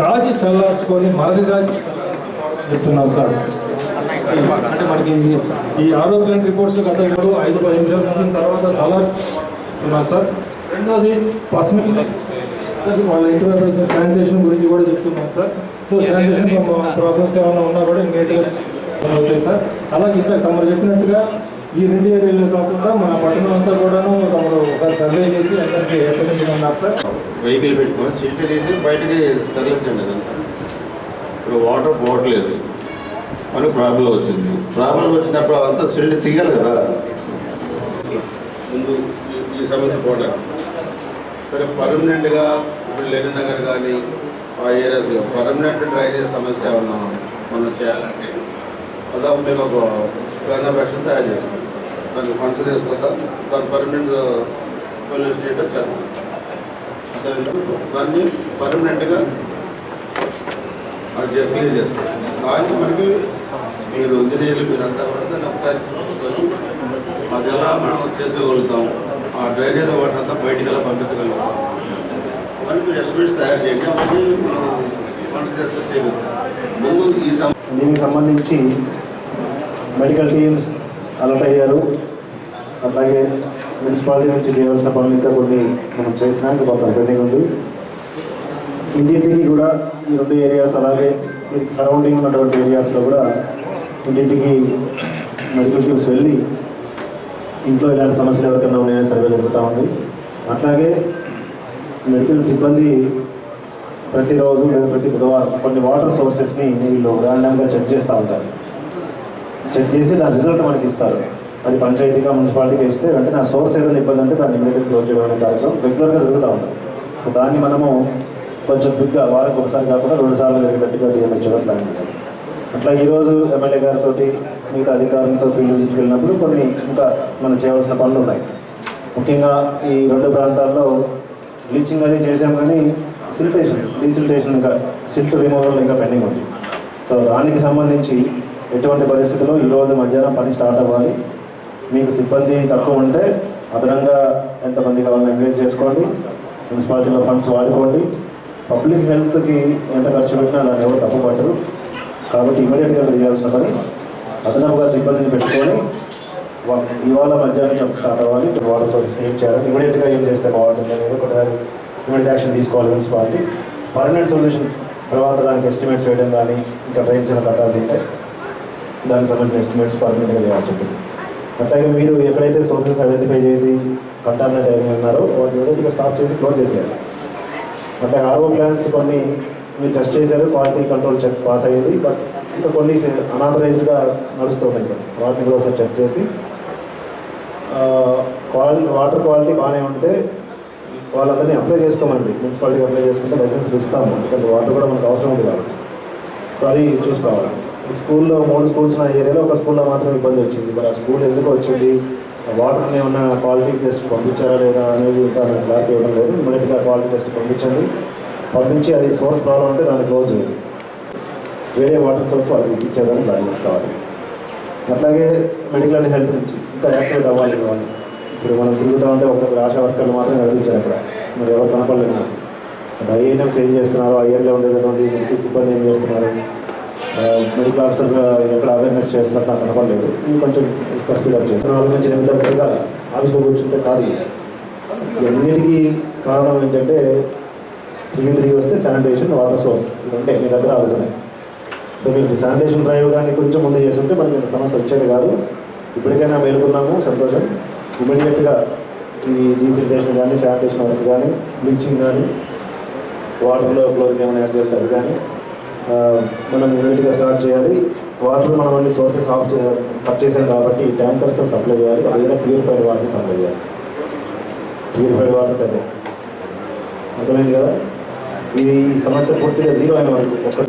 కాచి చల్లార్చుకొని మరగ కాచి చెప్తున్నాం సార్. అంటే మనకి ఈ- ఈ ఆరోగ్యం రిపోర్ట్స్ గత ఇప్పుడు ఐదు పది నిమిషాల వచ్చిన తర్వాత చల్లార్చుకున్నాం సార్. రెండోది పర్సనల్ వాళ్ళ ఇంటి వైపు శానిటేషన్ గురించి కూడా చెప్తున్నాం సార్. సో శానిటేషన్ ప్రాబ్లమ్స్ ఏమైనా ఉన్నా కూడా నీట్గా అవుతాయి సార్. అలాగే ఇంకా తమరు చెప్పినట్టుగా ఈ రెండు ఏరియాలు కాకుండా మన పట్టణం అంతా కూడాను తమరు ఒకసారి సర్వే చేసి అందరికీ ఏర్పడించుకున్నారు సార్. వెహికల్ పెట్టుకొని సీట్లు తీసి బయటికి తరలించండి అదంతా. ఇప్పుడు వాటర్ పోవట్లేదు అని ప్రాబ్లం వచ్చింది. ప్రాబ్లం వచ్చినప్పుడు అదంతా సిల్ట్ తీయాలి కదా. ముందు ఈ- సమస్య పోవడానికి సరే పర్మనెంట్గా ఇప్పుడు లెనిన్ నగర్ కానీ ఆ ఏరియాస్లో పర్మనెంట్ డ్రైనేజ్ సమస్య ఏమన్నా మనం చేయాలంటే అదా మేము ఒక ప్లాన్ తయారు చేస్తాం. దాన్ని ఫండ్స్ తీసుకొద్దాం. దాని పర్మనెంట్ సొల్యూషన్ ఏంటో చేద్దాం దాన్ని పర్మనెంట్గా అది క్లియర్ చేస్తాం దానికి మనకి మీరు ఇంజనీర్లు మీరంతా కూడా దాన్ని ఒకసారి చూసుకొని అది ఎలా మనం చేసుకోగలుగుతాం ఆ డ్రైనేజ్ వాటర్ అంతా బయటికి ఎలా పంపించగలుగుతాం అవన్నీ మీరు ఎస్టిమేట్స్ తయారు చేయండి. అవన్నీ మనం ఫండ్స్ తీసుకొని చేయగలుగుతాం. ముందు ఈ సం దీనికి సంబంధించి మెడికల్ టీమ్స్ అలర్ట్ అయ్యారు అట్లాగే మున్సిపాలిటీ నుంచి చేయవలసిన పనులు ఇంకా కొన్ని మనం చేసినా కొంత పెండింగ్ ఉంది. ఇంటింటికి కూడా ఈ రెండు ఏరియాస్ అలాగే సరౌండింగ్ ఉన్నటువంటి ఏరియాస్లో కూడా ఇంటింటికి మెడికల్ టీమ్స్ వెళ్ళి ఇంట్లో ఇలాంటి సమస్యలు ఎవరికైనా ఉన్నాయని సర్వే జరుగుతూ ఉంది. అట్లాగే మెడికల్ సిబ్బంది ప్రతిరోజు లేదా ప్రతి బుధవారం కొన్ని వాటర్ సోర్సెస్ని వీళ్ళు ర్యాండమ్గా చెక్ చేస్తూ ఉంటారు. చెక్ చేసి దాని రిజల్ట్ మనకి ఇస్తారు. అది పంచాయతీగా మున్సిపాలిటీకి ఇస్తే వెంటనే ఆ సోర్స్ ఏదైనా ఇబ్బంది అంటే దాన్ని ఇమీడియట్ క్లోజ్ చేయడం కార్యక్రమం రెగ్యులర్గా జరుగుతూ ఉంటుంది. సో దాన్ని మనము కొంచెం బిగ్గా వారికి ఒకసారి కాకుండా రెండు సార్లు జరిగేటట్టుగా నియమించడం ప్లాన్ చేశాం అట్లా ఈరోజు ఎమ్మెల్యే గారితో మిగతా అధికారులతో ఫీల్డ్ విజిట్కి వెళ్ళినప్పుడు కొన్ని ఇంకా మనం చేయవలసిన పనులు ఉన్నాయి. ముఖ్యంగా ఈ రెండు ప్రాంతాల్లో బ్లీచింగ్ అది చేసాం కానీ సిల్టేషన్ డీసిల్టేషన్ ఇంకా సిల్ట్ రిమూవల్ ఇంకా పెండింగ్ ఉంది. సో దానికి సంబంధించి ఎటువంటి పరిస్థితుల్లో ఈరోజు మధ్యాహ్నం పని స్టార్ట్ అవ్వాలి? మీకు సిబ్బంది తక్కువ ఉంటే అదనంగా ఎంతమంది కావాలని ఎంకరేజ్ చేసుకోండి. మున్సిపాలిటీలో ఫండ్స్ వాడుకోండి. పబ్లిక్ హెల్త్కి ఎంత ఖర్చు పెట్టినా దాన్ని ఎవరు తప్పు పట్టరు కాబట్టి ఇమీడియట్గా చేయాల్సిన పని అదనపుగా సిబ్బందిని పెట్టుకొని ఇవాళ మధ్యాహ్నం స్టార్ట్ అవ్వాలి. వాటర్ సోర్స్ ఏం చేయాలి? ఇమీడియట్గా ఏం చేస్తే బాగుంటుంది అనేది ఒకటి ఇమీడియట్ యాక్షన్ తీసుకోవాలి మున్సిపాలిటీ. పర్మనెంట్ సొల్యూషన్ తర్వాత దానికి ఎస్టిమేట్స్ వేయడం కానీ ఇంకా ట్రైన్స్ ఏమైనా కట్టాల్సి ఉంటే దానికి సంబంధించిన ఎస్టిమేట్స్ పర్మనెంట్గా చేయాల్సి ఉంటుంది అట్లాగే మీరు ఎక్కడైతే సోర్సెస్ ఐడెంటిఫై చేసి కంటామినేట్ అయినాయి ఉన్నారో వాటిని ఇమీడియట్గా స్టాప్ చేసి క్లోజ్ చేసేయాలి. అట్లాగే ఆర్ఓ ప్లాంట్స్ కొన్ని మీరు టెస్ట్ చేశారు క్వాలిటీ కంట్రోల్ చెక్ పాస్ అయ్యింది బట్ ఇంకా కొన్ని అనాథరైజ్డ్గా నడుస్తున్నాయి ఇంకా వాటిని కూడా ఒకసారి చెక్ చేసి క్వాలిటీ వాటర్ క్వాలిటీ బాగానే ఉంటే వాళ్ళందరినీ అప్లై చేసుకోమండి. మున్సిపాలిటీ అప్లై చేసుకుంటే లైసెన్స్ ఇస్తాము. ఎందుకంటే వాటర్ కూడా మనకు అవసరం ఉంది కాబట్టి. సో అది చూసుకోవాలి స్కూల్లో మూడు స్కూల్స్ ఉన్న ఏరియాలో ఒక స్కూల్లో మాత్రం ఇబ్బంది వచ్చింది. మరి ఆ స్కూల్ ఎందుకు వచ్చింది? వాటర్ ఏమన్నా క్వాలిటీ టెస్ట్ పంపించారా లేదా అనేది ఇంకా నాకు క్లారిటీ ఇవ్వడం లేదు. ఇమీడియట్గా క్వాలిటీ టెస్ట్ పంపించండి. పంపించి అది సోర్స్ ప్రాబ్లం అంటే దాన్ని క్లోజ్ చేయండి. వేరే వాటర్ సోర్స్ వాళ్ళకి ఇప్పించేదాన్ని ప్లాన్ చేసుకోవాలి. అట్లాగే మెడికల్ అండ్ హెల్త్ నుంచి ఇంకా యాక్టివేట్ అవ్వాలి వాళ్ళు ఇప్పుడు మనం తిరుగుతూ ఉంటే ఒకరికి ఆశా వర్కర్లు మాత్రం కనిపించారు అక్కడ. మరి ఎవరు కనపడలేదు నాకు. అంటే ఏం చేస్తున్నారు? ఐఎన్లో ఉండేటటువంటి మెడికల్ సిబ్బంది ఏం చేస్తున్నారు? మెడికల్ ఆఫీసర్ ఎక్కడ అవేర్నెస్ చేస్తున్నారు నాకు కనపడలేదు ఇది కొంచెం ఎక్కువ స్పీడప్ చేస్తారు. వాళ్ళ నుంచి ఎనిమిది ఆఫీస్లో కూర్చుంటే కాదు. ఎన్నిటికీ కారణం ఏంటంటే త్రీ త్రీ వస్తే శానిటేషన్ వాటర్ సోర్స్ ఇదంటే మీ దగ్గర అవుతున్నాయి సో మీరు శానిటేషన్ డ్రైవ్ కానీ కొంచెం ముందు చేస్తుంటే మనకి ఇంత సమస్య వచ్చేది కాదు. ఇప్పటికైనా మేలుకున్నాము సంతోషం. ఇమీడియట్గా ఈ డీసిల్టేషన్ కానీ శానిటేషన్ వర్క్ కానీ బ్లీచింగ్ కానీ వాటర్లో క్లోరిన్ ఏమైనా యాడ్ చేయాలి కానీ మనం ఇమీడియట్గా స్టార్ట్ చేయాలి. వాటర్ మనం అన్ని సోర్సెస్ ఆఫ్ కట్ చేసాం కాబట్టి ట్యాంకర్స్తో సప్లై చేయాలి. అలాగే ప్యూరిఫైడ్ వాటర్ సప్లై చేయాలి. ప్యూరిఫైడ్ వాటర్ అదే అర్థమైంది కదా? ఈ సమస్య పూర్తిగా జీరో అయిన వరకు ఒక్కటి